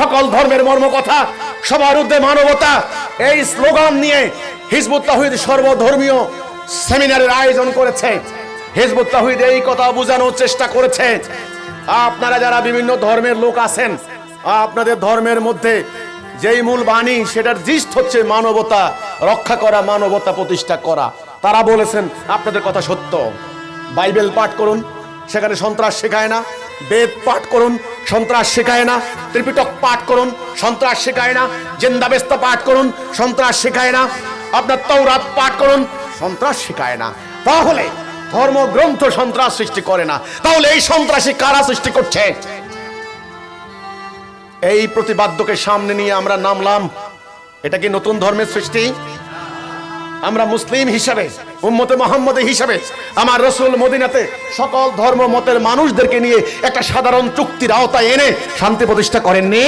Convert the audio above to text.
সকল ধর্মের মর্ম কথা সবার ঊর্ধ্বে মানবতা, এই স্লোগান নিয়ে হিজবুত তাহিদ সর্বধর্মীয় সেমিনারের আয়োজন করেছে। হিজবুত তাহিদ এই কথা বোঝানোর চেষ্টা করেছে। আপনারা যারা বিভিন্ন ধর্মের লোক আছেন, আপনাদের ধর্মের মধ্যে যেই মূল বাণী, সেটার জিষ্ট হচ্ছে মানবতা, রক্ষা করা, মানবতা প্রতিষ্ঠা করা। তারা বলেছেন, আপনাদের কথা সত্য। বাইবেল পাঠ করুন। সেখানে সন্ত্রাস শেখায় না। বেদ পাঠ করুন, সন্ত্রাস শেখায় না। ত্রিপিটক পাঠ করুন, সন্ত্রাস শেখায় না। জেন্দাবেস্তা পাঠ করুন, সন্ত্রাস শেখায় না। আপনার তৌরাত পাঠ করুন, সন্ত্রাস শেখায় না। তাহলে ধর্মগ্রন্থ সন্ত্রাস সৃষ্টি করে না। তাহলে এই সন্ত্রাসী কারা সৃষ্টি করছে? এই প্রতিবাদ্যকে সামনে নিয়ে আমরা নামলাম। এটা কি নতুন ধর্মের সৃষ্টি? আমরা মুসলিম হিসাবে উম্মতে মোহাম্মদ হিসাবে আমার রসুল মদিনাতে সকল ধর্ম মতের মানুষদেরকে নিয়ে একটা সাধারণ চুক্তির আওতায় এনে শান্তি প্রতিষ্ঠা করেননি।